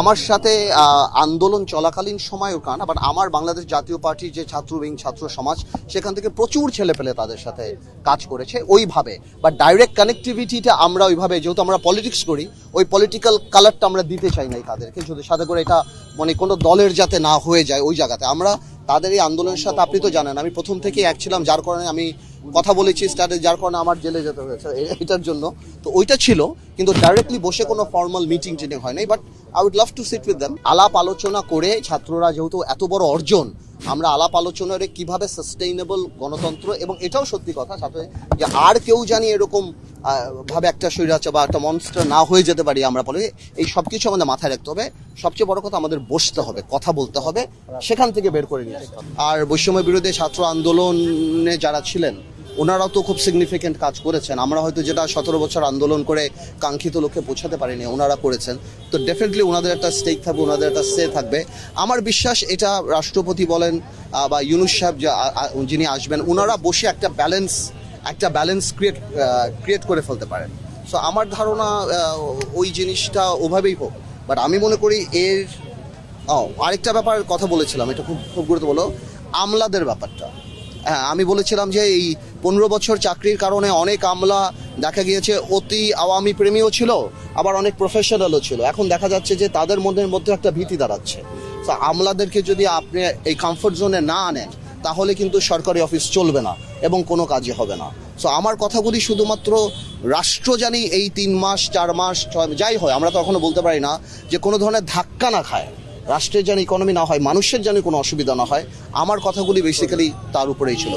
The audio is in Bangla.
আমার সাথে আন্দোলন চলাকালীন সময়ও কান আবার আমার বাংলাদেশ জাতীয় পার্টির যে ছাত্র উইং ছাত্র সমাজ, সেখান থেকে প্রচুর ছেলে পেলে তাদের সাথে কাজ করেছে ওইভাবে। বা ডাইরেক্ট কানেক্টিভিটিটা আমরা ওইভাবে, যেহেতু আমরা পলিটিক্স করি, ওই পলিটিক্যাল কালারটা আমরা দিতে চাই নাই তাদেরকে, যদি সাথে করে এটা মানে কোনো দলের যাতে না হয়ে যায় ওই জায়গাতে। আমরা তাদের এই আন্দোলনের সাথে আপনি তো জানেন, আমি প্রথম থেকে এক ছিলাম, যার কারণে আমি কথা বলেছি স্টার্টে যার কারণে আমার জেলে যেতে হয়েছে এটার জন্য। তো ওইটা ছিল, কিন্তু ডাইরেক্টলি বসে কোনো ফর্মাল মিটিং টিটিং হয় নাই but I would love to sit with them আলাপ আলোচনা করে, ছাত্ররা যেহেতু এত বড় অর্জন, আমরা আলাপ আলোচনারে কীভাবে সাস্টেইনেবল গণতন্ত্র, এবং এটাও সত্যি কথা, সাথে যে আর কেউ জানি এরকম ভাবে একটা স্বৈরাচার বা একটা মনস্টার না হয়ে যেতে পারি আমরা বলে এই সব কিছু আমাদের মাথায় রাখতে হবে। সবচেয়ে বড় কথা আমাদের বসতে হবে, কথা বলতে হবে, সেখান থেকে বের করে নিতে আর বৈষম্য বিরোধী ছাত্র আন্দোলনে যারা ছিলেন, ওনারাও তো খুব সিগনিফিকেন্ট কাজ করেছেন। আমরা হয়তো যেটা সতেরো বছর আন্দোলন করে কাঙ্ক্ষিত লক্ষ্যে পৌঁছাতে পারিনি, ওনারা করেছেন। তো ডেফিনেটলি ওনাদের একটা স্টেক থাকবে, ওনাদের একটা সে থাকবে। আমার বিশ্বাস এটা রাষ্ট্রপতি বলেন বা ইউনুস সাহেব যিনি আসবেন, ওনারা বসে একটা ব্যালেন্স একটা ব্যালেন্স ক্রিয়েট ক্রিয়েট করে ফেলতে পারেন। সো আমার ধারণা ওই জিনিসটা ওভাবেই হোক। বাট আমি মনে করি এর আরেকটা ব্যাপার কথা বলেছিলাম, এটা খুব খুব গুরুত্বপূর্ণ। আমলাদের ব্যাপারটা। হ্যাঁ আমি বলেছিলাম যে এই পনেরো বছর চাকরির কারণে অনেক আমলা দেখা গিয়েছে, অতি আওয়ামী প্রেমীও ছিল, আবার অনেক প্রফেশনালও ছিল। এখন দেখা যাচ্ছে যে তাদের মধ্যে মধ্যে একটা ভীতি দাঁড়াচ্ছে। তো আমলাদেরকে যদি আপনি এই কমফোর্ট জোনে না আনেন তাহলে কিন্তু সরকারি অফিস চলবে না এবং কোনো কাজই হবে না। সো আমার কথাগুলি শুধুমাত্র রাষ্ট্র জানি এই তিন মাস, চার মাস, ছয় যাই হয়, আমরা তো এখনও বলতে পারি না যে কোনো ধরনের ধাক্কা না খায়। রাষ্ট্রের যেন ইকোনমি না হয়, মানুষের যেন কোনো অসুবিধা না হয়, আমার কথাগুলি বেসিক্যালি তার উপরেই ছিল।